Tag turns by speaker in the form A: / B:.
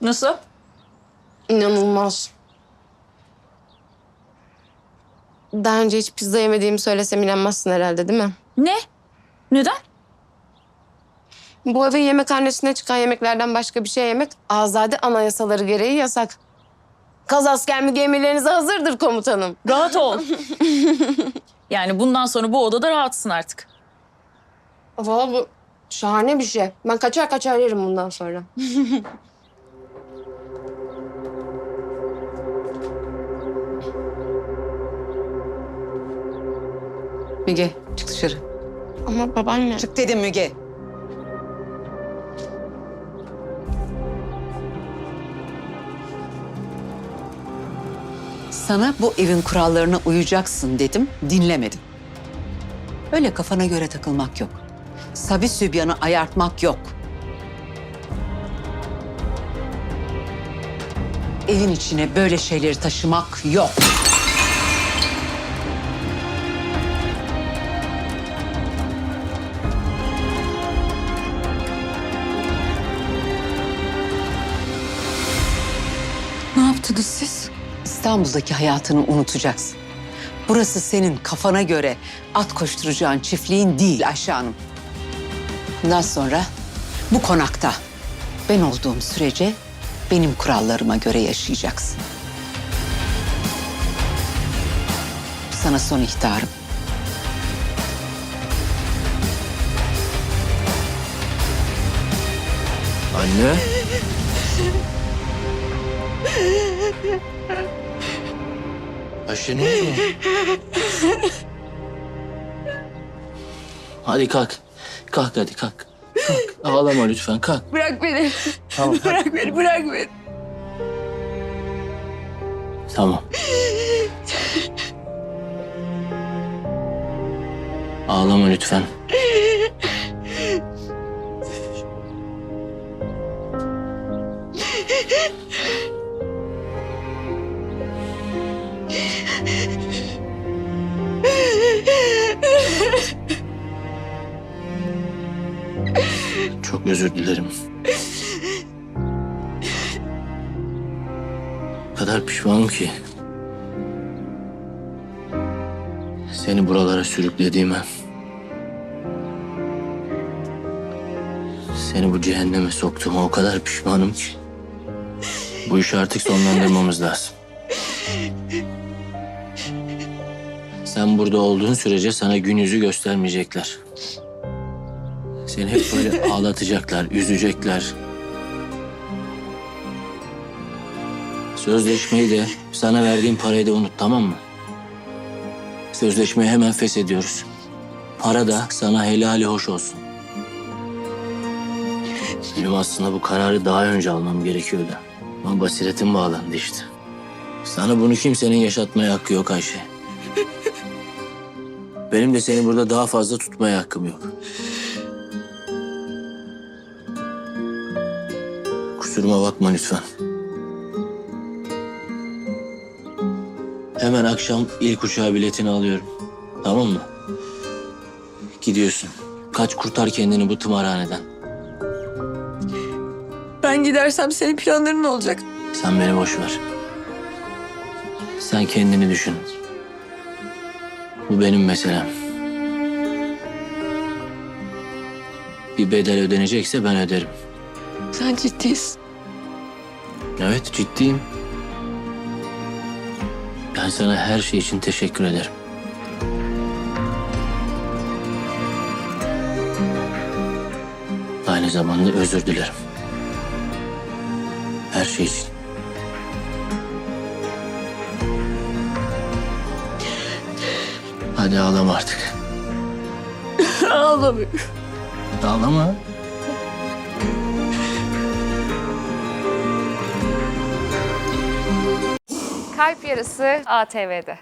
A: Nasıl?
B: İnanılmaz. Daha önce hiç pizza yemediğimi söylesem inanmazsın herhalde değil mi?
A: Ne? Neden?
B: Bu evin yemekhanesine çıkan yemeklerden başka bir şey yemek azade anayasaları gereği yasak. Kaz asker mi gemilerinize hazırdır komutanım.
A: Rahat ol. yani bundan sonra bu odada rahatsın artık.
B: Valla bu şahane bir şey. Ben kaçar kaçar yerim bundan sonra.
C: Müge çık dışarı.
B: Ama babaanne.
C: Çık dedim Müge. Sana bu evin kurallarına uyacaksın dedim, dinlemedin. Öyle kafana göre takılmak yok. Sabi sübyanı ayartmak yok. Evin içine böyle şeyleri taşımak yok. Ne yaptınız siz? İstanbul'daki hayatını unutacaksın. Burası senin kafana göre at koşturacağın çiftliğin değil Ayşe Hanım. Bundan sonra bu konakta ben olduğum sürece benim kurallarıma göre yaşayacaksın. Sana son ihtarım.
D: Anne. Ayşe ne oldu? Hadi kalk. Kalk hadi kalk. Kalk. Ağlama lütfen kalk.
B: Bırak beni.
D: Tamam.
B: Bırak beni, bırak beni.
D: Tamam. Ağlama lütfen. Çok özür dilerim. Kadar pişmanım ki. Seni buralara sürüklediğime. Seni bu cehenneme soktuğuma o kadar pişmanım ki. Bu işi artık sonlandırmamız lazım. Sen burada olduğun sürece sana gün yüzü göstermeyecekler. Seni hep böyle ağlatacaklar, üzecekler. Sözleşmeyi de sana verdiğim parayı da unut tamam mı? Sözleşmeyi hemen feshediyoruz. Para da sana helali hoş olsun. Benim aslında bu kararı daha önce almam gerekiyordu. Ama basiretim bağlandı işte. Sana bunu kimsenin yaşatmaya hakkı yok Ayşe. Benim de seni burada daha fazla tutmaya hakkım yok. Kusuruma bakma lütfen. Hemen akşam ilk uçağa biletini alıyorum. Tamam mı? Gidiyorsun. Kaç kurtar kendini bu tımarhaneden.
B: Ben gidersem senin planların ne olacak?
D: Sen beni boş ver. Sen kendini düşün. Bu benim meselem. Bir bedel ödenecekse ben öderim.
B: Sen ciddisin.
D: Evet ciddiyim. Ben sana her şey için teşekkür ederim. Aynı zamanda özür dilerim. Her şey için. Hadi ağlama artık.
B: Ağlamıyorum.
D: Ağlama.
E: Kalp Yarısı ATV'de.